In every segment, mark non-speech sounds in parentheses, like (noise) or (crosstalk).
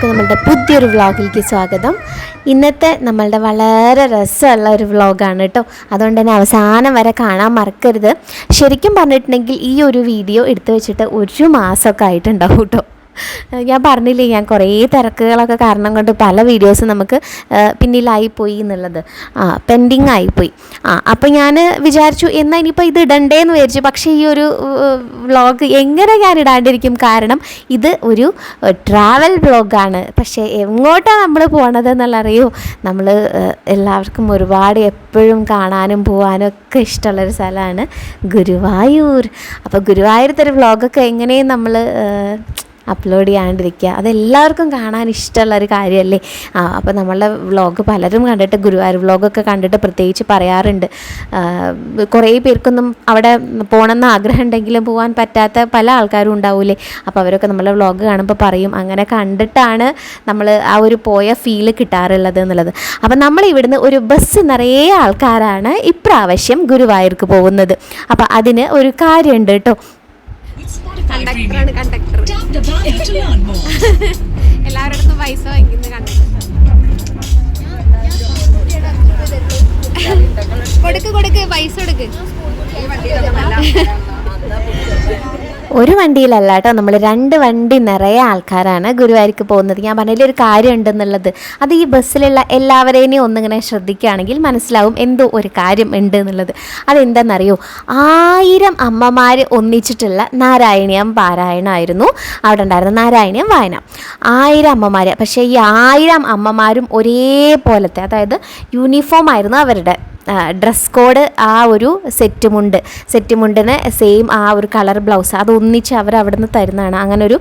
എല്ലാവർക്കും നമ്മളുടെ പുതിയൊരു വ്ളോഗിലേക്ക് സ്വാഗതം. ഇന്നത്തെ നമ്മളുടെ വളരെ രസമുള്ള ഒരു വ്ളോഗാണ് കേട്ടോ. അതുകൊണ്ട് തന്നെ അവസാനം വരെ കാണാൻ മറക്കരുത്. ശരിക്കും പറഞ്ഞിട്ടുണ്ടെങ്കിൽ ഈ ഒരു വീഡിയോ എടുത്തു വെച്ചിട്ട് ഒരു മാസമൊക്കെ ആയിട്ടുണ്ടാവും കേട്ടോ. ഞാൻ പറഞ്ഞില്ലേ ഞാൻ കുറേ തിരക്കുകളൊക്കെ കാരണം കൊണ്ട് പല വീഡിയോസ് നമുക്ക് പിന്നിലായിപ്പോയി പിന്നിലായി പോയി എന്നുള്ളത്. ആ പെൻഡിങ് ആയിപ്പോയി. ആ അപ്പോൾ ഞാൻ വിചാരിച്ചു എന്നാൽ ഇനിയിപ്പോൾ ഇത് ഇടണ്ടേ എന്ന് വിചാരിച്ചു. പക്ഷേ ഈ ഒരു വ്ളോഗ് എങ്ങനെ ഞാൻ ഇടാണ്ടിരിക്കും? കാരണം ഇത് ഒരു ട്രാവൽ വ്ളോഗാണ് പക്ഷേ എങ്ങോട്ടാണ് നമ്മൾ പോണത് എന്നുള്ളറിയോ നമ്മൾ എല്ലാവർക്കും ഒരുപാട് എപ്പോഴും കാണാനും പോകാനും ഒക്കെ ഇഷ്ടമുള്ളൊരു സ്ഥലമാണ് ഗുരുവായൂർ. അപ്പോൾ ഗുരുവായൂരത്തെ ഒരു വ്ളോഗൊക്കെ എങ്ങനെയും നമ്മൾ അപ്ലോഡ് ചെയ്യാണ്ടിരിക്കുക. അതെല്ലാവർക്കും കാണാൻ ഇഷ്ടമുള്ള ഒരു കാര്യമല്ലേ? ആ അപ്പോൾ നമ്മളുടെ വ്ളോഗ് പലരും കണ്ടിട്ട് ഗുരുവായൂർ വ്ളോഗൊക്കെ കണ്ടിട്ട് പ്രത്യേകിച്ച് പറയാറുണ്ട്. കുറേ പേർക്കൊന്നും അവിടെ പോകണമെന്ന് ആഗ്രഹം ഉണ്ടെങ്കിലും പോകാൻ പറ്റാത്ത പല ആൾക്കാരും ഉണ്ടാവൂലേ? അപ്പോൾ അവരൊക്കെ നമ്മളെ വ്ളോഗ് കാണുമ്പോൾ പറയും അങ്ങനെ കണ്ടിട്ടാണ് നമ്മൾ ആ ഒരു പോയ ഫീൽ കിട്ടാറുള്ളത് എന്നുള്ളത്. അപ്പം നമ്മൾ ഇവിടുന്ന് ഒരു ബസ് നിറയെ ആൾക്കാരാണ് ഇപ്രാവശ്യം ഗുരുവായൂർക്ക് പോകുന്നത്. അപ്പോൾ അതിന് ഒരു കാര്യമുണ്ട് കേട്ടോ. കണ്ടക്ടറാണ് കണ്ടക്ടർ. (laughs) എല്ലാവരുടെ പൈസ വാങ്ങിക്കുന്ന കണ്ടക്ടർ. കൊടുക്ക് കൊടുക്ക് പൈസ കൊടുക്ക്. ഒരു വണ്ടിയിലല്ല കേട്ടോ നമ്മൾ രണ്ട് വണ്ടി നിറയെ ആൾക്കാരാണ് ഗുരുവായൂർക്ക് പോകുന്നത്. ഞാൻ പറഞ്ഞതിൽ ഒരു കാര്യം ഉണ്ടെന്നുള്ളത് അത് ഈ ബസ്സിലുള്ള എല്ലാവരെയും ഒന്നിങ്ങനെ ശ്രദ്ധിക്കുകയാണെങ്കിൽ മനസ്സിലാവും എന്തോ ഒരു കാര്യം ഉണ്ട് എന്നുള്ളത് അതെന്താണെന്നറിയോ ആയിരം അമ്മമാർ ഒന്നിച്ചിട്ടുള്ള നാരായണീയം പാരായണമായിരുന്നു അവിടെ ഉണ്ടായിരുന്ന നാരായണീയം വായന. ആയിരം അമ്മമാർ പക്ഷേ ഈ ആയിരം അമ്മമാരും ഒരേപോലത്തെ അതായത് യൂണിഫോം ആയിരുന്നു അവരുടെ. ഡ്രസ് കോഡ് ആ ഒരു സെറ്റ് മുണ്ട് സെറ്റ് മുണ്ടിന് സെയിം ആ ഒരു കളർ ബ്ലൗസ് അത് ഒന്നിച്ച് അവർ അവിടെ നിന്ന് തരുന്നതാണ്. അങ്ങനെ ഒരു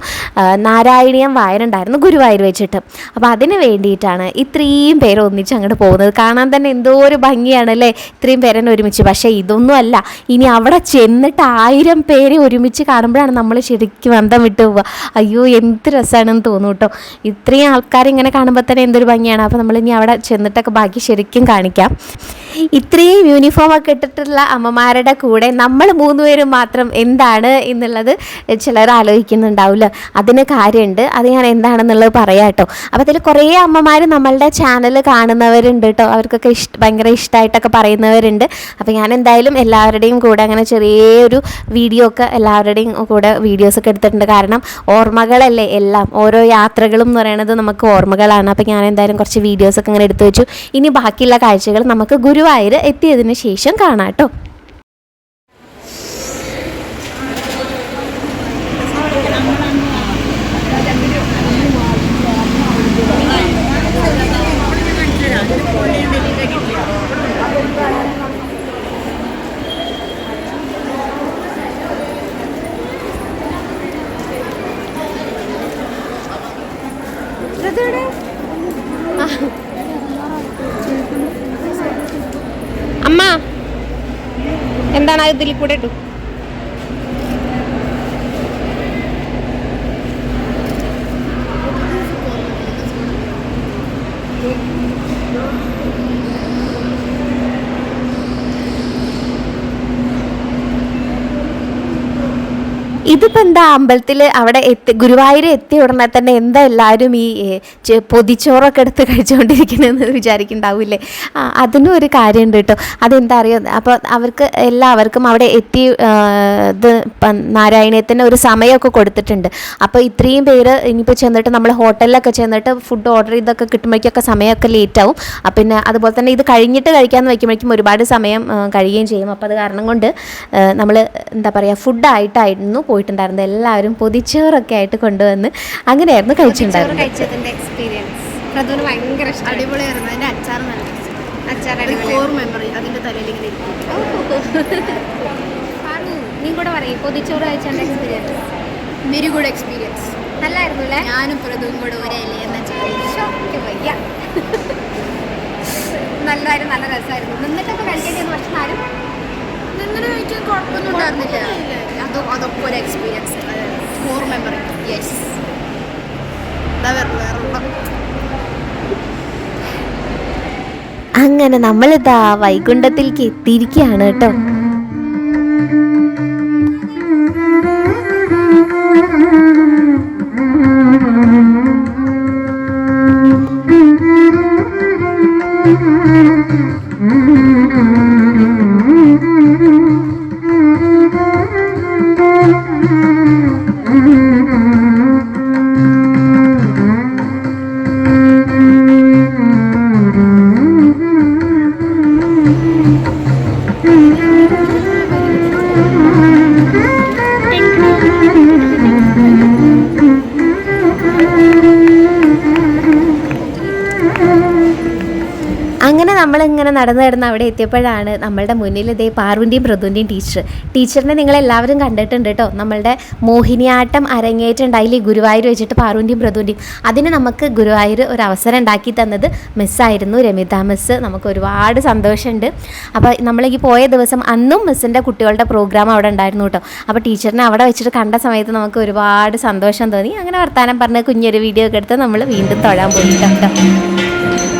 നാരായണീയം വായന ഉണ്ടായിരുന്നു ഗുരുവായൂർ വെച്ചിട്ട്. അപ്പോൾ അതിന് വേണ്ടിയിട്ടാണ് ഇത്രയും പേര് ഒന്നിച്ച് അങ്ങോട്ട് പോകുന്നത്. കാണാൻ തന്നെ എന്തോ ഒരു ഭംഗിയാണ് അല്ലേ? ഇത്രയും പേരെന്നെ ഒരുമിച്ച്. പക്ഷേ ഇതൊന്നും അല്ല ഇനി അവിടെ ചെന്നിട്ട് ആയിരം പേരെ ഒരുമിച്ച് കാണുമ്പോഴാണ് നമ്മൾ ശരിക്കും അന്തം വിട്ടു പോവുക. അയ്യോ എന്ത് രസമാണെന്ന് തോന്നും കേട്ടോ. ഇത്രയും ആൾക്കാർ ഇങ്ങനെ കാണുമ്പോൾ തന്നെ എന്തൊരു ഭംഗിയാണ്. അപ്പോൾ നമ്മൾ ഇനി അവിടെ ചെന്നിട്ടൊക്കെ ബാക്കി ശരിക്കും കാണിക്കാം. ഇത്രയും യൂണിഫോം ഒക്കെ ഇട്ടിട്ടുള്ള അമ്മമാരുടെ കൂടെ നമ്മൾ മൂന്നുപേരും മാത്രം എന്താണ് എന്നുള്ളത് ചിലർ ആലോചിക്കുന്നുണ്ടാവില്ല. അതിന് കാര്യമുണ്ട്. അത് ഞാൻ എന്താണെന്നുള്ളത് പറയാം കേട്ടോ. അപ്പോൾ അതിൽ കുറേ അമ്മമാർ നമ്മളുടെ ചാനൽ കാണുന്നവരുണ്ട് കേട്ടോ. അവർക്കൊക്കെ ഇഷ്ട ഭയങ്കര ഇഷ്ടമായിട്ടൊക്കെ പറയുന്നവരുണ്ട്. അപ്പോൾ ഞാൻ എന്തായാലും എല്ലാവരുടെയും കൂടെ അങ്ങനെ ചെറിയൊരു വീഡിയോ ഒക്കെ എല്ലാവരുടെയും കൂടെ വീഡിയോസ് ഒക്കെ എടുത്തിട്ടുണ്ട്. കാരണം ഓർമ്മകളല്ലേ എല്ലാം. ഓരോ യാത്രകളും എന്ന് പറയുന്നത് നമുക്ക് ഓർമ്മകളാണ്. അപ്പോൾ ഞാൻ എന്തായാലും കുറച്ച് വീഡിയോസൊക്കെ ഇങ്ങനെ എടുത്തു വെച്ചു. ഇനി ബാക്കിയുള്ള കാഴ്ചകൾ നമുക്ക് ഗുരുവായൂർ എത്തിയതിന് ശേഷം കാണാം കേട്ടോ. അമ്മ. എന്താണ് ഇതിൽ കൂടെ ഇട്ടു ഇതിപ്പോൾ എന്താ അമ്പലത്തിൽ അവിടെ എത്തി ഗുരുവായൂർ എത്തിയ ഉടനെ തന്നെ എന്താ എല്ലാവരും ഈ പൊതിച്ചോറൊക്കെ എടുത്ത് കഴിച്ചുകൊണ്ടിരിക്കുന്നതെന്ന് വിചാരിക്കുന്നുണ്ടാവില്ലേ? അതിനും ഒരു കാര്യമുണ്ട് കേട്ടോ. അതെന്താ അറിയോ? അപ്പോൾ അവർക്ക് എല്ലാവർക്കും അവിടെ എത്തി ഇത് നാരായണീയത്തിന് ഒരു സമയമൊക്കെ കൊടുത്തിട്ടുണ്ട്. അപ്പോൾ ഇത്രയും പേര് ഇനിയിപ്പോൾ ചെന്നിട്ട് നമ്മൾ ഹോട്ടലിലൊക്കെ ചെന്നിട്ട് ഫുഡ് ഓർഡർ ചെയ്തൊക്കെ കിട്ടുമ്പോഴേക്കൊക്കെ സമയമൊക്കെ ലേറ്റ് ആവും പിന്നെ അതുപോലെ തന്നെ ഇത് കഴിഞ്ഞിട്ട് കഴിക്കാമെന്ന് വയ്ക്കുമ്പോഴേക്കും ഒരുപാട് സമയം കഴിയുകയും ചെയ്യും. അപ്പോൾ അത് കാരണം കൊണ്ട് നമ്മൾ എന്താ പറയുക ഫുഡായിട്ടായിരുന്നു പോയിട്ടുണ്ടായിരുന്നത്. എല്ലാവരും പൊതിച്ചോറൊക്കെ ആയിട്ട് കൊണ്ടുവന്ന് അങ്ങനെയായിരുന്നു കഴിച്ചിട്ടുണ്ടായിരുന്നത്. കഴിച്ചതിന്റെ എക്സ്പീരിയൻസ് പ്രതുവിന് ഭയങ്കര ഇഷ്ടം അടിപൊളിയായിരുന്നു. അതിന്റെ അച്ചാർ നല്ല അച്ചാർ കോർ മെമ്മറി അതിന്റെ തലയിൽ ഇങ്ങനെ ഇരിക്കും. നീ കൂടെ പറയും. പൊതിച്ചോറ് കഴിച്ചതിന്റെ എക്സ്പീരിയൻസ് വെരി ഗുഡ് എക്സ്പീരിയൻസ് നല്ലായിരുന്നു അല്ലേ? ഞാനും കൂടെ വയ്യ നല്ലതായിരുന്നു നല്ല രസമായിരുന്നു. നിന്നിട്ടൊക്കെ കഴിക്കേണ്ടി പക്ഷെ ആരും? നിങ്ങളുടെ കഴിക്കാൻ കുഴപ്പമൊന്നും ഉണ്ടായിരുന്നില്ല. അത് അതൊക്കെ ഒരു എക്സ്പീരിയൻസ് ഫോർ മെമ്മറി യെസ് എന്താ വേറെ വേറെ അങ്ങനെ നമ്മളിതാ വൈകുണ്ഠത്തിലേക്ക് എത്തിയിരിക്കുകയാണ് കേട്ടോ. അങ്ങനെ നടന്നു നടന്ന് അവിടെ എത്തിയപ്പോഴാണ് നമ്മളുടെ മുന്നിൽ ഇതേ പാർവിന്റെയും പ്രതുവിന്റെയും ടീച്ചർ. ടീച്ചറിനെ നിങ്ങളെല്ലാവരും കണ്ടിട്ടുണ്ട് കേട്ടോ. നമ്മളുടെ മോഹിനിയാട്ടം അരങ്ങേറ്റുണ്ടായില്ലേ ഗുരുവായൂർ വെച്ചിട്ട് പാർവിന്റെയും പ്രതുവിന്റെയും അതിന് നമുക്ക് ഗുരുവായൂർ ഒരു അവസരം ഉണ്ടാക്കി തന്നത് മിസ്സായിരുന്നു രമിത മിസ് നമുക്ക് ഒരുപാട് സന്തോഷമുണ്ട്. അപ്പോൾ നമ്മൾ ഈ പോയ ദിവസം അന്നും മിസ്സിന്റെ കുട്ടികളുടെ പ്രോഗ്രാം അവിടെ ഉണ്ടായിരുന്നു കേട്ടോ. അപ്പോൾ ടീച്ചറിനെ അവിടെ വെച്ചിട്ട് കണ്ട സമയത്ത് നമുക്ക് ഒരുപാട് സന്തോഷം തോന്നി. അങ്ങനെ വർത്താനം പറഞ്ഞ് കുഞ്ഞൊരു വീഡിയോ ഒക്കെ എടുത്ത് നമ്മൾ വീണ്ടും തൊഴാൻ പോയിട്ടുണ്ട് ഇതാണ്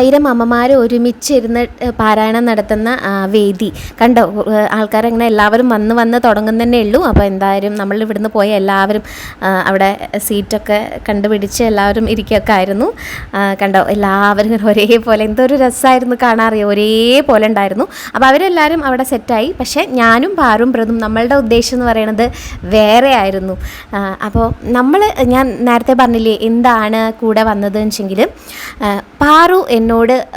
ആയിരം അമ്മമാർ ഒരുമിച്ചിരുന്ന് പാരായണം നടത്തുന്ന വേദി. കണ്ടോ? ആൾക്കാരങ്ങനെ എല്ലാവരും വന്ന് വന്ന് തുടങ്ങുന്നതന്നെ ഉള്ളൂ. അപ്പോൾ എന്തായാലും നമ്മൾ ഇവിടുന്ന് പോയ എല്ലാവരും അവിടെ സീറ്റൊക്കെ കണ്ടുപിടിച്ച് എല്ലാവരും ഇരിക്കുകയൊക്കെ ആയിരുന്നു. കണ്ടോ? എല്ലാവരും ഒരേപോലെ എന്തൊരു രസമായിരുന്നു കാണാറിയോ. ഒരേപോലെ ഉണ്ടായിരുന്നു. അപ്പോൾ അവരെല്ലാവരും അവിടെ സെറ്റായി. പക്ഷേ ഞാനും പാറും പ്രതും നമ്മളുടെ ഉദ്ദേശം എന്ന് പറയുന്നത് വേറെ ആയിരുന്നു. അപ്പോൾ നമ്മൾ ഞാൻ നേരത്തെ പറഞ്ഞില്ലേ എന്താണ് കൂടെ വന്നത് വെച്ചെങ്കിൽ പാറു എന്നോട്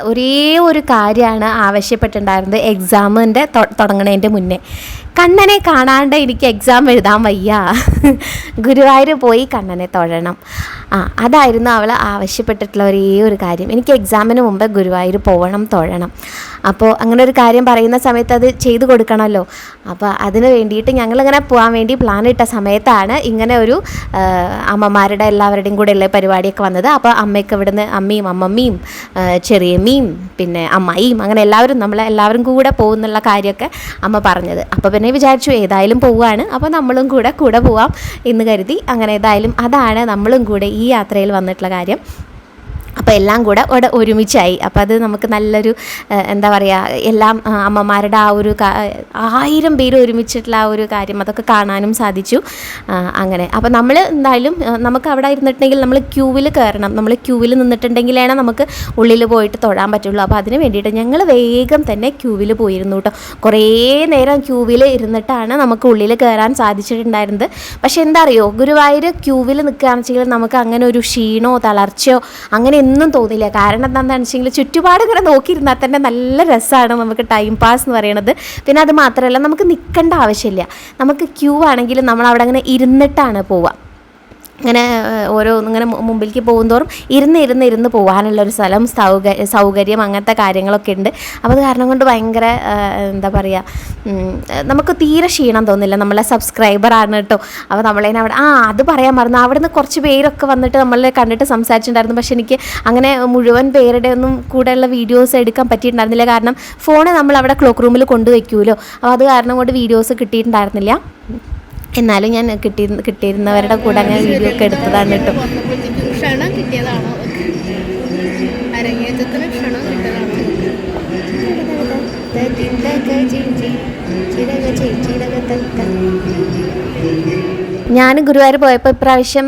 ഒരേ ഒരു കാര്യമാണ് ആവശ്യപ്പെട്ടിട്ടുണ്ടായിരുന്നത്. എക്സാമിന്റെ തുടങ്ങണതിന്റെ മുന്നേ. കണ്ണനെ കാണാണ്ട് എനിക്ക് എക്സാം എഴുതാൻ വയ്യ. (laughs) ഗുരുവായൂർ പോയി കണ്ണനെ തൊഴണം. ആ അതായിരുന്നു അവൾ ആവശ്യപ്പെട്ടിട്ടുള്ള ഒരേ ഒരു കാര്യം. എനിക്ക് എക്സാമിന് മുമ്പ് ഗുരുവായൂർ പോകണം തൊഴണം. അപ്പോൾ അങ്ങനെ ഒരു കാര്യം പറയുന്ന സമയത്ത് അത് ചെയ്തു കൊടുക്കണമല്ലോ. അപ്പോൾ അതിന് വേണ്ടിയിട്ട് ഞങ്ങളിങ്ങനെ പോകാൻ വേണ്ടി പ്ലാൻ ഇട്ട സമയത്താണ് ഇങ്ങനെ ഒരു അമ്മമാരുടെ എല്ലാവരുടെയും കൂടെ ഉള്ള പരിപാടിയൊക്കെ വന്നത്. അപ്പോൾ അമ്മയ്ക്ക് ഇവിടുന്ന് അമ്മയും അമ്മമ്മയും ചെറിയമ്മയും പിന്നെ അമ്മായിയും അങ്ങനെ എല്ലാവരും നമ്മളെ എല്ലാവരും കൂടെ പോകുന്നുള്ള കാര്യമൊക്കെ അമ്മ പറഞ്ഞത്. അപ്പോൾ പിന്നെ വിചാരിച്ചു ഏതായാലും പോവുകയാണ് അപ്പോൾ നമ്മളും കൂടെ കൂടെ പോവാം എന്ന് കരുതി. അങ്ങനെ ഏതായാലും അതാണ് നമ്മളും കൂടെ ഈ യാത്രയിൽ വന്നിട്ടുള്ള കാര്യം. അപ്പോൾ എല്ലാം കൂടെ ഇവിടെ ഒരുമിച്ചായി. അപ്പോൾ അത് നമുക്ക് നല്ലൊരു എന്താ പറയുക എല്ലാം അമ്മമാരുടെ ആ ഒരു ആയിരം പേര് ഒരുമിച്ചിട്ടുള്ള ആ ഒരു കാര്യം അതൊക്കെ കാണാനും സാധിച്ചു. അങ്ങനെ. അപ്പോൾ നമ്മൾ എന്തായാലും നമുക്ക് അവിടെ ഇരുന്നിട്ടുണ്ടെങ്കിൽ നമ്മൾ ക്യൂവിൽ കയറണം. നമ്മൾ ക്യൂവിൽ നിന്നിട്ടുണ്ടെങ്കിലാണ് നമുക്ക് ഉള്ളിൽ പോയിട്ട് തൊഴാൻ പറ്റുള്ളൂ. അപ്പോൾ അതിന് വേണ്ടിയിട്ട് ഞങ്ങൾ വേഗം തന്നെ ക്യൂവിൽ പോയിരുന്നു കേട്ടോ കുറേ നേരം ക്യൂവിൽ ഇരുന്നിട്ടാണ് നമുക്ക് ഉള്ളിൽ കയറാൻ സാധിച്ചിട്ടുണ്ടായിരുന്നത്. പക്ഷേ എന്താ അറിയോ ഗുരുവായൂർ ക്യൂവിൽ നിൽക്കുകയാണെന്ന് വെച്ചെങ്കിൽ നമുക്ക് അങ്ങനെ ഒരു ക്ഷീണോ തളർച്ചയോ അങ്ങനെ ഒന്നും തോന്നില്ല കാരണം എന്താണെന്ന് വെച്ചെങ്കിൽ ചുറ്റുപാട് ഇങ്ങനെ നോക്കിയിരുന്നാൽ തന്നെ നല്ല രസമാണ് നമുക്ക് ടൈം പാസ് എന്ന് പറയുന്നത് പിന്നെ അത് മാത്രമല്ല നമുക്ക് നിൽക്കേണ്ട ആവശ്യമില്ല. നമുക്ക് ക്യൂ ആണെങ്കിലും നമ്മൾ അവിടെ അങ്ങനെ ഇരുന്നിട്ടാണ് പോവുക. ഇങ്ങനെ ഓരോ ഇങ്ങനെ മുമ്പിലേക്ക് പോകുന്തോറും ഇരുന്ന് ഇരുന്ന് ഇരുന്ന് പോകാനുള്ള ഒരു സ്ഥലം സൗകര്യ സൗകര്യം അങ്ങനത്തെ കാര്യങ്ങളൊക്കെ ഉണ്ട്. അപ്പോൾ അത് കാരണം കൊണ്ട് ഭയങ്കര എന്താ പറയുക നമുക്ക് തീരെ ക്ഷീണം തോന്നില്ല. നമ്മളെ സബ്സ്ക്രൈബറാണ് കേട്ടോ അപ്പോൾ നമ്മളതിനെ അവിടെ ആ അത് പറയാൻ മറന്നു. അവിടെ നിന്ന് കുറച്ച് പേരൊക്കെ വന്നിട്ട് നമ്മളെ കണ്ടിട്ട് സംസാരിച്ചിട്ടുണ്ടായിരുന്നു. പക്ഷെ എനിക്ക് അങ്ങനെ മുഴുവൻ പേരുടെ ഒന്നും കൂടെയുള്ള വീഡിയോസ് എടുക്കാൻ പറ്റിയിട്ടുണ്ടായിരുന്നില്ല. കാരണം ഫോണ് നമ്മൾ അവിടെ ക്ലോക്ക് റൂമിൽ കൊണ്ടുവയ്ക്കുമല്ലോ അപ്പോൾ അത് കാരണം കൊണ്ട് വീഡിയോസ് കിട്ടിയിട്ടുണ്ടായിരുന്നില്ല. എന്നാലും ഞാൻ കിട്ടി കിട്ടിയിരുന്നവരുടെ കൂടെ അങ്ങനെ വീഡിയോ ഒക്കെ എടുത്തതാണ് കേട്ടോ ക്ഷണം കിട്ടിയതാണോ അരങ്ങേറ്റത്തിന് ക്ഷണം കിട്ടിയതാണോ ഞാൻ ഗുരുവായൂർ പോയപ്പോൾ ഇപ്രാവശ്യം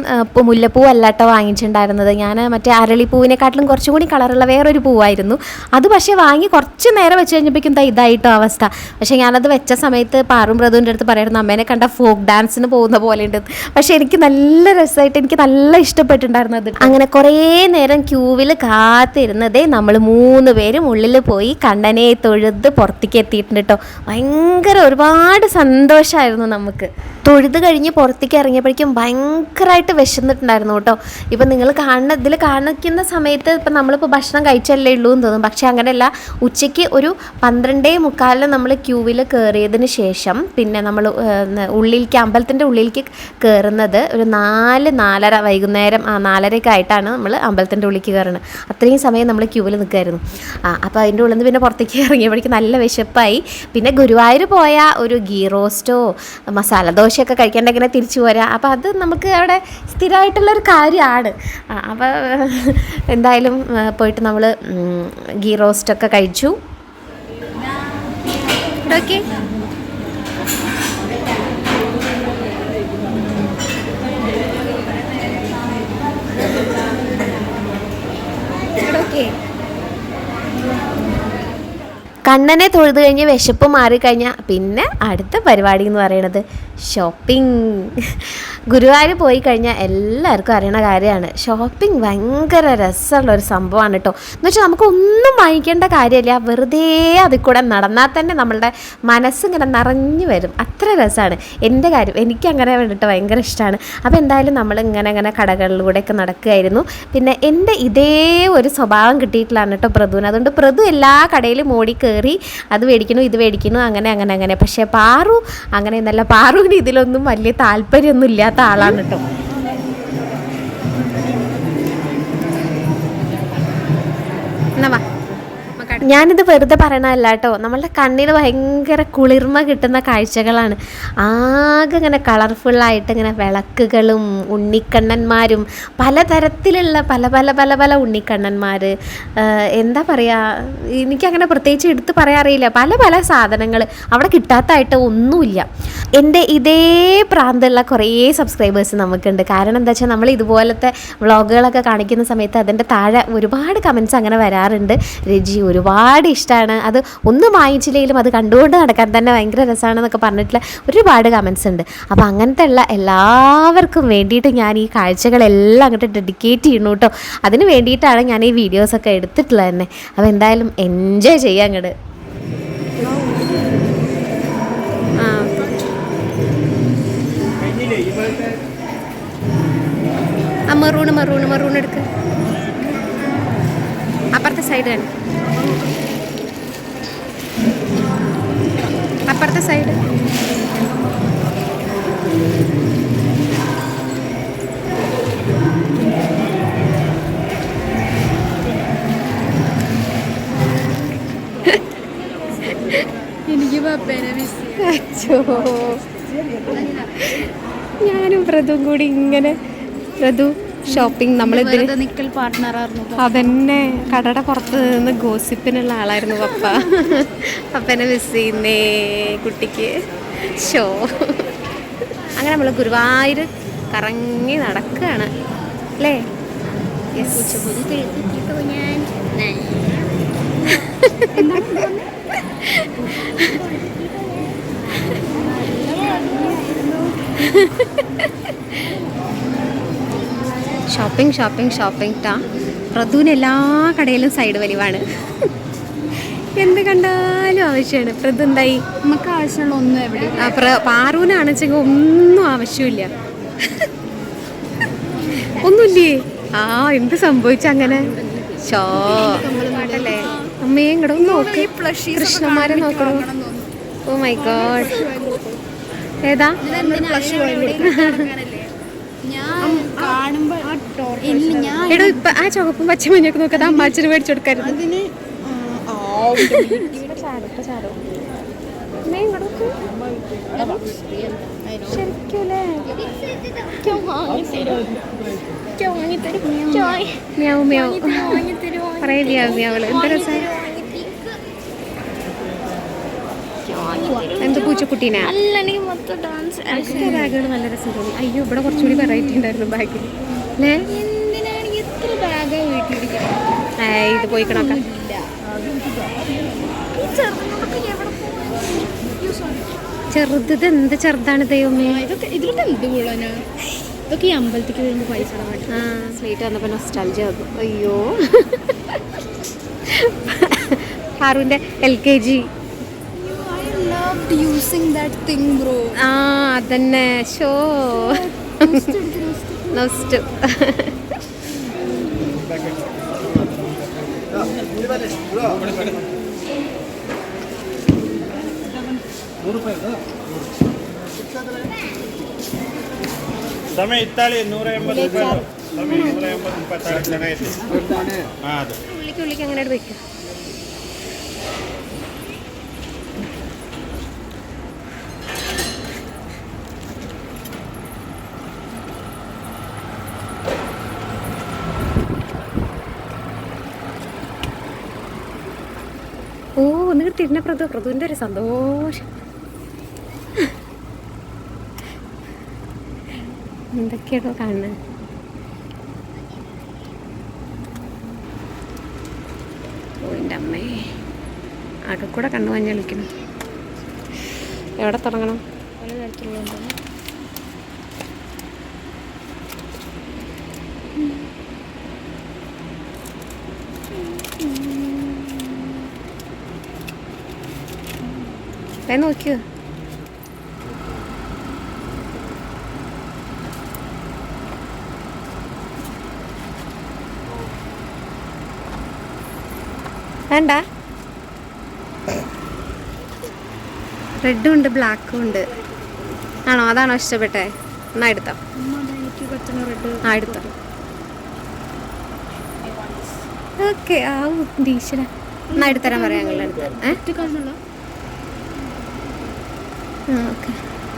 മുല്ലപ്പൂ അല്ലാട്ടോ വാങ്ങിച്ചിട്ടുണ്ടായിരുന്നത്. ഞാൻ മറ്റേ അരളിപ്പൂവിനെക്കാട്ടിലും കുറച്ചും കൂടി കളറുള്ള വേറൊരു പൂവായിരുന്നു. അത് പക്ഷേ വാങ്ങി കുറച്ച് നേരം വെച്ച് കഴിഞ്ഞപ്പോഴേക്കും ഇതായിട്ടോ അവസ്ഥ. പക്ഷേ ഞാനത് വെച്ച സമയത്ത് പാറും പ്രതുവിന്റെ അടുത്ത് പറയായിരുന്നു അമ്മേനെ കണ്ട ഫോക്ക് ഡാൻസിന് പോകുന്ന പോലെ ഉണ്ട് പക്ഷേ എനിക്ക് നല്ല രസമായിട്ട് എനിക്ക് നല്ല ഇഷ്ടപ്പെട്ടിട്ടുണ്ടായിരുന്നു അത്. അങ്ങനെ കുറേ നേരം ക്യൂവിൽ കാത്തിരുന്നതേ നമ്മൾ മൂന്ന് പേരും ഉള്ളിൽ പോയി കണ്ണനെ തൊഴുത് പുറത്തേക്ക് എത്തിയിട്ടുണ്ട് കേട്ടോ ഭയങ്കര ഒരുപാട് സന്തോഷമായിരുന്നു നമുക്ക്. തൊഴുത് കഴിഞ്ഞ് പുറത്തേക്ക് ഇറങ്ങിയപ്പോഴേക്കും ഭയങ്കരമായിട്ട് വിശന്നിട്ടുണ്ടായിരുന്നു കേട്ടോ. ഇപ്പം നിങ്ങൾ കാണുന്ന ഇതിൽ കാണിക്കുന്ന സമയത്ത് ഇപ്പം നമ്മളിപ്പോൾ ഭക്ഷണം കഴിച്ചല്ലേ ഉള്ളൂ എന്ന് തോന്നും പക്ഷേ അങ്ങനെയല്ല ഉച്ചയ്ക്ക് ഒരു പന്ത്രണ്ടേ മുക്കാലിന് നമ്മൾ ക്യൂവിൽ കയറിയതിന് ശേഷം പിന്നെ നമ്മൾ ഉള്ളിലേക്ക് അമ്പലത്തിന്റെ ഉള്ളിലേക്ക് കയറുന്നത് ഒരു നാല് നാലര വൈകുന്നേരം ആ നാലരയൊക്കെ ആയിട്ടാണ് നമ്മൾ അമ്പലത്തിന്റെ ഉള്ളിലേക്ക് കയറുന്നത്. അത്രയും സമയം നമ്മൾ ക്യൂവിൽ നിൽക്കുമായിരുന്നു. ആ അപ്പോൾ അതിന്റെ ഉള്ളിൽ നിന്ന് പിന്നെ പുറത്തേക്ക് ഇറങ്ങിയപ്പോഴേക്കും നല്ല വിശപ്പായി. പിന്നെ ഗുരുവായൂർ പോയ ഒരു ഗീ റോസ്റ്റോ മസാല ദോശയൊക്കെ കഴിക്കേണ്ട ഇങ്ങനെ തിരിച്ചു പോരാ. അപ്പോൾ അത് നമുക്ക് അവിടെ സ്ഥിരമായിട്ടുള്ളൊരു കാര്യമാണ്. അപ്പോൾ എന്തായാലും പോയിട്ട് നമ്മൾ ഗീ റോസ്റ്റൊക്കെ കഴിച്ചു. ഓക്കെ കണ്ണനെ തൊഴുത് കഴിഞ്ഞ് വിശപ്പ് മാറിക്കഴിഞ്ഞാൽ പിന്നെ അടുത്ത പരിപാടി എന്ന് പറയുന്നത് ഷോപ്പിംഗ് (laughs) ഗുരുവായൂർ പോയി കഴിഞ്ഞാൽ എല്ലാവർക്കും അറിയണ കാര്യമാണ്. ഷോപ്പിംഗ് ഭയങ്കര രസമുള്ള ഒരു സംഭവമാണ് കേട്ടോ എന്ന് വെച്ചാൽ നമുക്ക് ഒന്നും വാങ്ങിക്കേണ്ട കാര്യമില്ല. വെറുതെ അതിൽ കൂടെ നടന്നാൽ തന്നെ നമ്മളുടെ മനസ്സിങ്ങനെ നിറഞ്ഞു വരും. അത്ര രസമാണ്. എന്റെ കാര്യം എനിക്ക് അങ്ങനെ വേണ്ടിയിട്ട് ഭയങ്കര ഇഷ്ടമാണ്. അപ്പോൾ എന്തായാലും നമ്മൾ ഇങ്ങനെ ഇങ്ങനെ കടകളിലൂടെയൊക്കെ നടക്കുകയായിരുന്നു. പിന്നെ എന്റെ ഇതേ ഒരു സ്വഭാവം കിട്ടിയിട്ടില്ലാണ് കേട്ടോ പ്രതുവിന് അതുകൊണ്ട് പ്രതു എല്ലാ കടയിലും ഓടി കയറി അത് മേടിക്കുന്നു ഇത് മേടിക്കുന്നു അങ്ങനെ അങ്ങനെ അങ്ങനെ. പക്ഷേ പാറു അങ്ങനെ എന്നല്ല പാറുവിന് ഇതിലൊന്നും വലിയ താല്പര്യമൊന്നും ഇല്ലാത്ത ആളാണ് കേട്ടോ. എന്നാ ഞാനിത് വെറുതെ പറയണതല്ല കേട്ടോ. നമ്മളുടെ കണ്ണിന് ഭയങ്കര കുളിർമ കിട്ടുന്ന കാഴ്ചകളാണ്. ആകെ ഇങ്ങനെ കളർഫുള്ളായിട്ട് ഇങ്ങനെ വിളക്കുകളും ഉണ്ണിക്കണ്ണന്മാരും പലതരത്തിലുള്ള പല പല പല പല ഉണ്ണിക്കണ്ണന്മാർ എന്താ പറയുക എനിക്കങ്ങനെ പ്രത്യേകിച്ച് എടുത്ത് പറയാറിയില്ല. പല പല സാധനങ്ങൾ അവിടെ കിട്ടാത്തതായിട്ട് ഒന്നുമില്ല. എന്റെ ഇതേ പ്രാന്തമുള്ള കുറേ സബ്സ്ക്രൈബേഴ്സ് നമുക്കുണ്ട്. കാരണം എന്താ വെച്ചാൽ നമ്മൾ ഇതുപോലത്തെ വ്ളോഗുകളൊക്കെ കാണിക്കുന്ന സമയത്ത് അതിന്റെ താഴെ ഒരുപാട് കമൻസ് അങ്ങനെ വരാറുണ്ട്. രജി ഒരുപാട് ഇഷ്ടമാണ് അത് ഒന്നും വാങ്ങിച്ചില്ലെങ്കിലും അത് കണ്ടുകൊണ്ട് നടക്കാൻ തന്നെ ഭയങ്കര രസമാണെന്നൊക്കെ പറഞ്ഞിട്ടുള്ള ഒരുപാട് കമൻസ് ഉണ്ട്. അപ്പോൾ അങ്ങനത്തെ ഉള്ള എല്ലാവർക്കും വേണ്ടിയിട്ട് ഞാൻ ഈ കാഴ്ചകളെല്ലാം അങ്ങോട്ട് ഡെഡിക്കേറ്റ് ചെയ്യുന്നു കേട്ടോ അതിന് വേണ്ടിയിട്ടാണ് ഞാൻ ഈ വീഡിയോസൊക്കെ എടുത്തിട്ടുള്ളത് തന്നെ. അപ്പോൾ എന്തായാലും എൻജോയ് ചെയ്യാം അങ്ങോട്ട് ആ. മറൂണ് മെറൂണ് എടുക്ക്. അപ്പുറത്തെ സൈഡാണ് അപ്പുറത്തെ സൈഡ് എനിക്ക് പപ്പേനെ അച്ഛോ ഞാനും പ്രതും കൂടി ഇങ്ങനെ പ്രതു ഷോപ്പിംഗ് പാർട്ട്ണറായിരുന്നു അതന്നെ കടയുടെ പുറത്ത് നിന്ന് ഗോസിപ്പിനുള്ള ആളായിരുന്നു പപ്പ. പപ്പനെ മിസ് ചെയ്യുന്നേ കുട്ടിക്ക്. ഷോ. അങ്ങനെ നമ്മൾ ഗുരുവായൂർ കറങ്ങി നടക്കുകയാണ് അല്ലേ? ഞാൻ (laughs) ഷോപ്പിംഗ് ഷോപ്പിംഗ് ഷോപ്പിംഗ് ടാ പ്രതുവിന് എല്ലാ കടയിലും സൈഡ് വലിവാണ്. എന്ത് കണ്ടാലും ആവശ്യമാണ് പ്രതു എന്തായി? നമുക്ക് ആവശ്യമുള്ള ഒന്നും എവിടെ? പാറൂനാണെച്ചെങ്കിൽ ഒന്നും ആവശ്യമില്ല. ഒന്നുമില്ലേ? ആ എന്ത് സംഭവിച്ച അങ്ങനെ? ഷോ. അല്ലേ? അമ്മയെ നോക്ക്. കൃഷ്ണന്മാരെ നോക്കണം? ഓ മൈ ഗോഡ് ഏതാ? ഞാൻ കാണുമ്പോ ഇല്ല ഞാൻ എടോ ഇപ്പൊ ആ ചുവപ്പും പച്ചമഞ്ഞൊക്കെ നോക്കാതെ അമ്മാച്ചന് മേടിച്ചു കൊടുക്കരുത് അതിന് പറയ മ്യാവ് മ്യാവൾ എന്താ രസം? എന്ത് പൂച്ചക്കുട്ടീനെ? അല്ല എനിക്ക് മൊത്തം ഡാൻസ് ബാഗുകൾ നല്ല രസം തോന്നി. അയ്യോ ഇവിടെ കുറച്ചുകൂടി വെറൈറ്റി ഉണ്ടായിരുന്നു ബാഗിൽ അല്ലേ എന്തിനാണ് ഇത്ര വീട്ടിലിരിക്കുന്നത് ഇത് പോയി കണക്കാം ചെറുത് ഇത് എന്ത് ചെറുതാണ് ദൈവമേ? ഇതൊക്കെ ഇതിലൊക്കെ എന്ത് കൊള്ളാനാ? ഇതൊക്കെ ഈ അമ്പലത്തേക്ക് വരുമ്പോൾ പൈസ ആ സ്ലേറ്റ് വന്നപ്പോൾ ആകും. അയ്യോ. പാറുവിന്റെ L K G love using that thing bro ആ അതന്നെ ഷോ നൊസ്റ്റ് ಸಮಯ ಇತ್ತಾಳಿ ನೂರ ಎಂಬತ್ತು ರೂಪಾಯಿ ಸಮಯ ನೂರ ಎಂಬತ್ತು ಇಪ್ಪತ್ತಾರು ಜನ ಐತಿ ಹಾಂ ಅದು ഉള്ളിക്ക് ഉള്ളിക്ക് അങ്ങനെ വെക്കാം ഓ ഒന്ന് തിരിഞ്ഞ പ്രതു പ്രതുവിന്റെ ഒരു സന്തോഷം. എന്തൊക്കെയാണോ കാണുന്നത്? ഓ എന്റെ അമ്മേ. ആകെ കൂടെ കണ്ണു മഞ്ഞ കളിക്കണം എവിടെ തുടങ്ങണം? പല തരത്തിലുള്ളതുണ്ട് വേ നോക്കിയോ വേണ്ട? റെഡും ഉണ്ട് ബ്ലാക്കും ഉണ്ട്. ആണോ? അതാണോ ഇഷ്ടപ്പെട്ടേ? എന്നാ എടുത്തോ. ആ എടുത്തോ. ഓക്കെ ആ ഈശ്വര എന്നാ എടുത്തരാൻ പറയാം ഞങ്ങളുടെ അടുത്ത്. ഏ ഒറ്റ കാണുന്നുള്ള ആ ഓക്കെ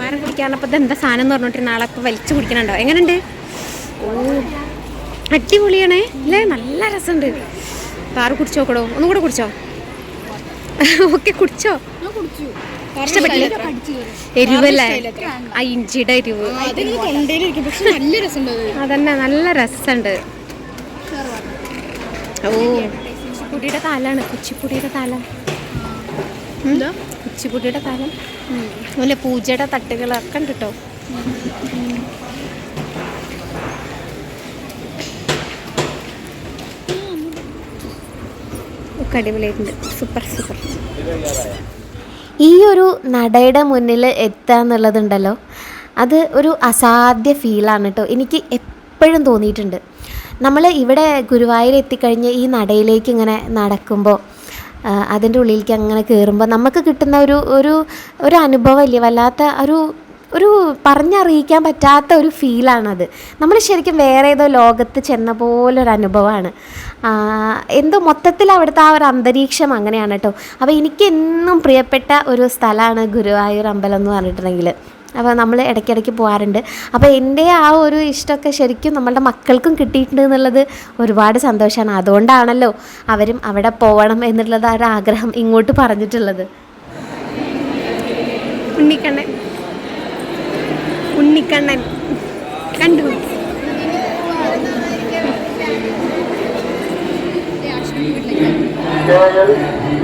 മരം കുടിക്കാനപ്പോൾ എന്താ സാധനം എന്ന് പറഞ്ഞിട്ട് നാളെ ഇപ്പോൾ വലിച്ചു കുടിക്കണുണ്ടോ? എങ്ങനെയുണ്ട് ഓ അടിപൊളിയാണേ. അല്ലേ നല്ല രസമുണ്ട്. പാറ് കുടിച്ചോ നോക്കടോ ഒന്നും കൂടെ കുടിച്ചോ? ഓക്കെ കുടിച്ചോ? ഇഷ്ടപ്പെട്ടില്ല? എരിവല്ലേ? ആ ഇഞ്ചിയുടെ എരിവ്. അതന്നെ നല്ല രസമുണ്ട്. ഓ കുച്ചിപ്പുടിയുടെ താലാണ് കുച്ചിപ്പുടിയുടെ താലം കുച്ചിപ്പുടിയുടെ താലം അതുപോലെ പൂജയുടെ തട്ടുകളൊക്കെ ഉണ്ട് കേട്ടോ ഒക്കെ അടിപൊളിയായിട്ടുണ്ട്. Super super. ഈ ഒരു നടയുടെ മുന്നിൽ എത്തുക എന്നുള്ളതുണ്ടല്ലോ. അത് ഒരു അസാധ്യ ഫീലാണ് കേട്ടോ. എനിക്ക് എപ്പോഴും തോന്നിയിട്ടുണ്ട്. നമ്മൾ ഇവിടെ ഗുരുവായൂർ എത്തിക്കഴിഞ്ഞ് ഈ നടയിലേക്ക് ഇങ്ങനെ നടക്കുമ്പോൾ അതിന്റെ ഉള്ളിലേക്ക് അങ്ങനെ കയറുമ്പോൾ നമുക്ക് കിട്ടുന്ന ഒരു ഒരു ഒരു അനുഭവമില്ലേ? വല്ലാത്ത ഒരു ഒരു പറഞ്ഞറിയിക്കാൻ പറ്റാത്ത ഒരു ഫീലാണത്. നമ്മൾ ശരിക്കും വേറെ ഏതോ ലോകത്ത് ചെന്ന ഒരു അനുഭവമാണ്. എന്തോ മൊത്തത്തിൽ അവിടുത്തെ ആ ഒരു അന്തരീക്ഷം അങ്ങനെയാണ് കേട്ടോ. അപ്പോൾ എനിക്ക് എന്നും പ്രിയപ്പെട്ട ഒരു സ്ഥലമാണ് ഗുരുവായൂർ അമ്പലം എന്ന് പറഞ്ഞിട്ടുണ്ടെങ്കിൽ. അപ്പോൾ നമ്മൾ ഇടയ്ക്കിടയ്ക്ക് പോകാറുണ്ട് അപ്പോൾ എന്റെ ആ ഒരു ഇഷ്ടമൊക്കെ ശരിക്കും നമ്മളുടെ മക്കൾക്കും കിട്ടിയിട്ടുണ്ട് എന്നുള്ളത് ഒരുപാട് സന്തോഷമാണ് അതുകൊണ്ടാണല്ലോ അവരും അവിടെ പോകണം എന്നുള്ളത് ആ ഒരു ആഗ്രഹം ഇങ്ങോട്ട് പറഞ്ഞിട്ടുള്ളത്. ഉണ്ണിക്കണ്ണൻ. ഉണ്ണിക്കണ്ണൻ. കണ്ടു.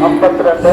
അമ്പത്തിരണ്ട്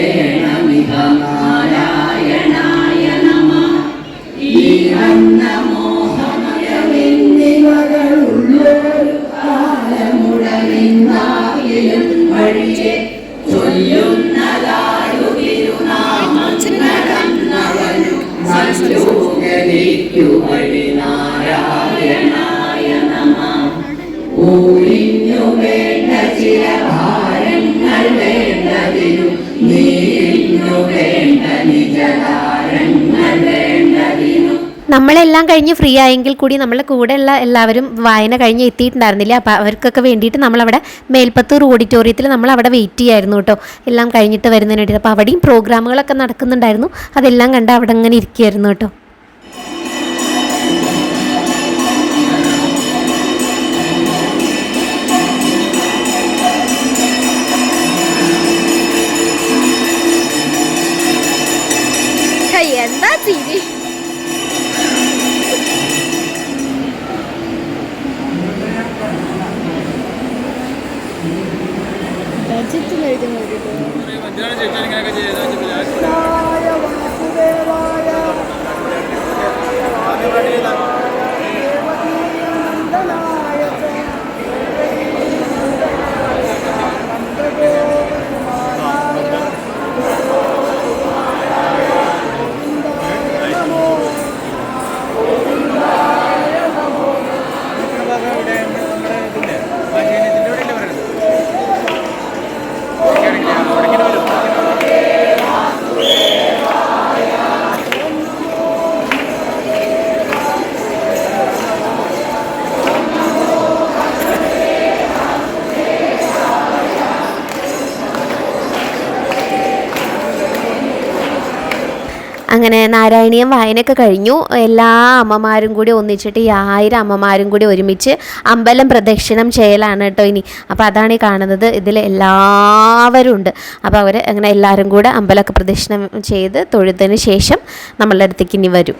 നമ്മളെല്ലാം കഴിഞ്ഞ് ഫ്രീ ആയെങ്കിൽ കൂടി നമ്മളെ കൂടെയുള്ള എല്ലാവരും വായന കഴിഞ്ഞ് എത്തിയിട്ടുണ്ടായിരുന്നില്ല? അപ്പോൾ അവർക്കൊക്കെ വേണ്ടിയിട്ട് നമ്മളവിടെ മേൽപ്പത്തൂർ ഓഡിറ്റോറിയത്തിൽ നമ്മൾ അവിടെ വെയിറ്റ് ചെയ്യായിരുന്നു കേട്ടോ. എല്ലാം കഴിഞ്ഞിട്ട് വരുന്നതിന് വേണ്ടിയിട്ട്. അപ്പോൾ അവിടെയും പ്രോഗ്രാമുകളൊക്കെ നടക്കുന്നുണ്ടായിരുന്നു. അതെല്ലാം കണ്ട് അവിടെ അങ്ങനെ ഇരിക്കുകയായിരുന്നു കേട്ടോ. നാരായണീയം വായനയൊക്കെ കഴിഞ്ഞു. എല്ലാ അമ്മമാരും കൂടി ഒന്നിച്ചിട്ട് ഈ ആയിരം അമ്മമാരും കൂടി ഒരുമിച്ച് അമ്പലം പ്രദക്ഷിണം ചെയ്യലാണ് കേട്ടോ ഇനി. അപ്പോൾ അതാണ് ഈ കാണുന്നത്. ഇതിൽ എല്ലാവരും ഉണ്ട്. അപ്പോൾ അവർ അങ്ങനെ എല്ലാവരും കൂടെ അമ്പലമൊക്കെ പ്രദക്ഷിണം ചെയ്ത് തൊഴുതിന് ശേഷം നമ്മളുടെ അടുത്തേക്ക് ഇനി വരും.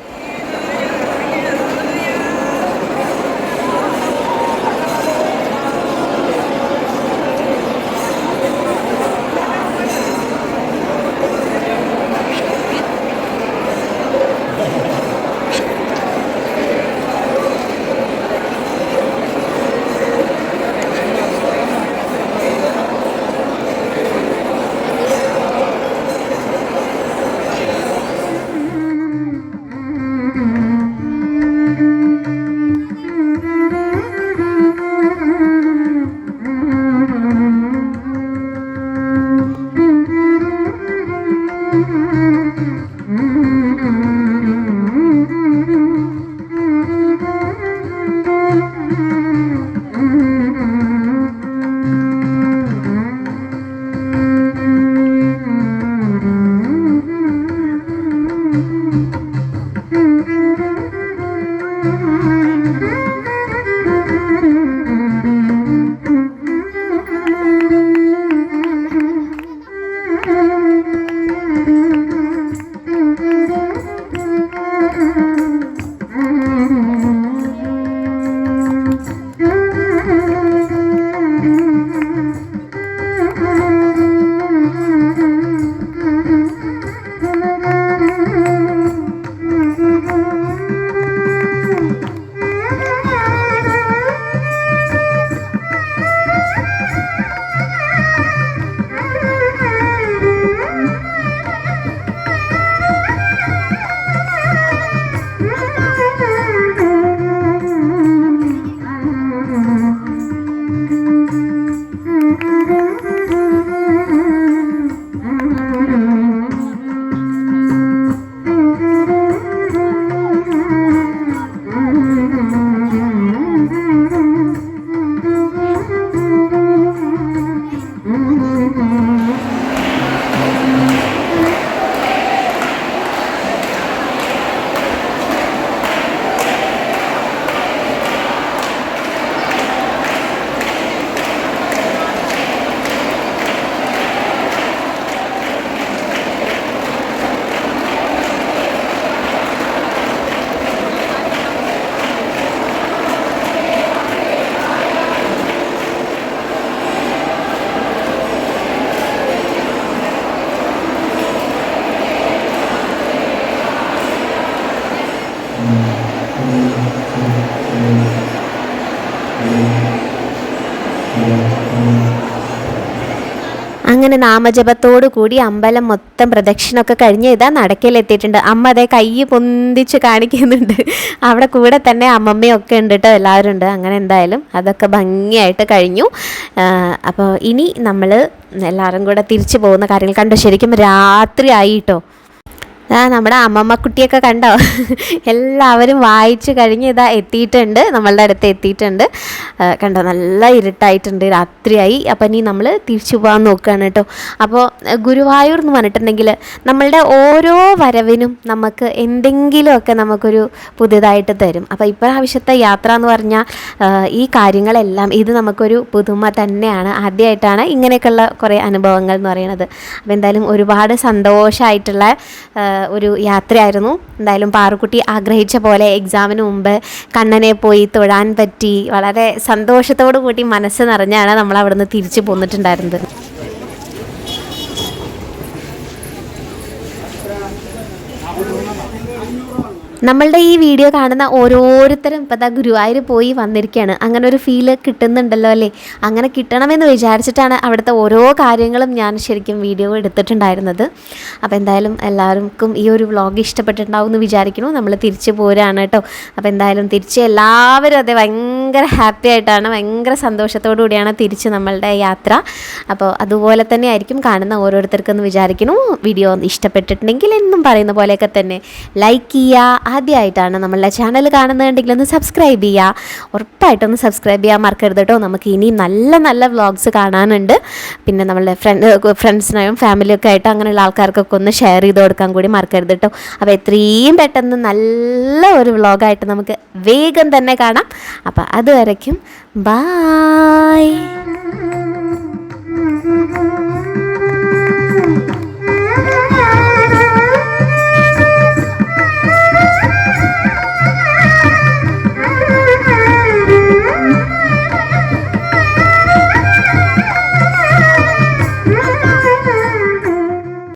അങ്ങനെ നാമജപത്തോടു കൂടി അമ്പലം മൊത്തം പ്രദക്ഷിണമൊക്കെ കഴിഞ്ഞ് ഇതാ നടക്കലെത്തിയിട്ടുണ്ട് അമ്മ അതേ കൈ പൊന്തിച്ച് കാണിക്കുന്നുണ്ട്. അവിടെ കൂടെ തന്നെ അമ്മമ്മയൊക്കെ ഉണ്ട് കേട്ടോ എല്ലാവരും ഉണ്ട്. അങ്ങനെ എന്തായാലും അതൊക്കെ ഭംഗിയായിട്ട് കഴിഞ്ഞു. അപ്പോൾ ഇനി നമ്മൾ എല്ലാവരും കൂടെ തിരിച്ചു പോകുന്ന കാര്യങ്ങൾ കണ്ടു? ശരിക്കും രാത്രി ആയി കേട്ടോ ആ നമ്മുടെ അമ്മമ്മ കുട്ടിയൊക്കെ കണ്ടോ? എല്ലാവരും വായിച്ചു കഴിഞ്ഞ് ഇതാ എത്തിയിട്ടുണ്ട്. നമ്മളുടെ അടുത്ത് എത്തിയിട്ടുണ്ട്. കണ്ടോ? നല്ല ഇരുട്ടായിട്ടുണ്ട്. രാത്രിയായി. അപ്പം ഇനി നമ്മൾ തിരിച്ചു പോകാൻ നോക്കുകയാണ് കേട്ടോ. അപ്പോൾ ഗുരുവായൂർ എന്ന് പറഞ്ഞിട്ടുണ്ടെങ്കിൽ നമ്മളുടെ ഓരോ വരവിനും നമുക്ക് എന്തെങ്കിലുമൊക്കെ നമുക്കൊരു പുതിയതായിട്ട് തരും. അപ്പോൾ ഇപ്രാവശ്യത്തെ യാത്ര എന്ന് പറഞ്ഞാൽ ഈ കാര്യങ്ങളെല്ലാം ഇത് നമുക്കൊരു പുതുമ തന്നെയാണ്. ആദ്യമായിട്ടാണ് ഇങ്ങനെയൊക്കെയുള്ള കുറേ അനുഭവങ്ങൾ എന്ന് പറയുന്നത്. അപ്പോൾ എന്തായാലും ഒരുപാട് സന്തോഷമായിട്ടുള്ള ഒരു യാത്രയായിരുന്നു. എന്തായാലും പാറുക്കുട്ടി ആഗ്രഹിച്ച പോലെ എക്സാമിന് മുമ്പ് കണ്ണനെ പോയി തൊഴാൻ പറ്റി. വളരെ സന്തോഷത്തോടു കൂടി മനസ്സ് നിറഞ്ഞാണ് നമ്മൾ അവിടുന്ന് തിരിച്ചു പോന്നിട്ടുണ്ടായിരുന്നത്. നമ്മളുടെ ഈ വീഡിയോ കാണുന്ന ഓരോരുത്തരും ഇപ്പം ദാ ഗുരുവായൂർ പോയി വന്നിരിക്കുകയാണ് അങ്ങനെ ഒരു ഫീൽ കിട്ടുന്നുണ്ടല്ലോ അല്ലേ? അങ്ങനെ കിട്ടണമെന്ന് വിചാരിച്ചിട്ടാണ് അവിടുത്തെ ഓരോ കാര്യങ്ങളും ഞാൻ ശരിക്കും വീഡിയോ എടുത്തിട്ടുണ്ടായിരുന്നത്. അപ്പോൾ എന്തായാലും എല്ലാവർക്കും ഈ ഒരു വ്ളോഗ് ഇഷ്ടപ്പെട്ടിട്ടുണ്ടാവും എന്ന് വിചാരിക്കുന്നു. നമ്മൾ തിരിച്ചു പോരാണ് കേട്ടോ അപ്പോൾ എന്തായാലും തിരിച്ച് എല്ലാവരും അതെ ഭയങ്കര ഹാപ്പി ആയിട്ടാണ് ഭയങ്കര സന്തോഷത്തോടു കൂടിയാണ് തിരിച്ച് നമ്മളുടെ യാത്ര. അപ്പോൾ അതുപോലെ തന്നെ ആയിരിക്കും കാണുന്ന ഓരോരുത്തർക്കെന്ന് വിചാരിക്കുന്നു. വീഡിയോ ഇഷ്ടപ്പെട്ടിട്ടുണ്ടെങ്കിൽ എന്നും പറയുന്ന പോലെയൊക്കെ തന്നെ ലൈക്ക് ചെയ്യുക ആദ്യമായിട്ടാണ് നമ്മളുടെ ചാനൽ കാണുന്നുണ്ടെങ്കിൽ ഒന്ന് സബ്സ്ക്രൈബ് ചെയ്യുക ഉറപ്പായിട്ടൊന്ന് സബ്സ്ക്രൈബ് ചെയ്യാൻ മറക്കരുത് കേട്ടോ നമുക്ക് ഇനിയും നല്ല നല്ല വ്ളോഗ്സ് കാണാനുണ്ട്. പിന്നെ നമ്മളുടെ ഫ്രണ്ട് ഫ്രണ്ട്സിനായും ഫാമിലിയൊക്കെ ആയിട്ട് അങ്ങനെയുള്ള ആൾക്കാർക്കൊക്കെ ഒന്ന് ഷെയർ ചെയ്ത് കൊടുക്കാൻ കൂടി മറക്കരുത് കേട്ടോ അപ്പോൾ എത്രയും പെട്ടെന്ന് നല്ല ഒരു വ്ളോഗായിട്ട് നമുക്ക് വേഗം തന്നെ കാണാം. അപ്പോൾ അതുവരയ്ക്കും ബായ്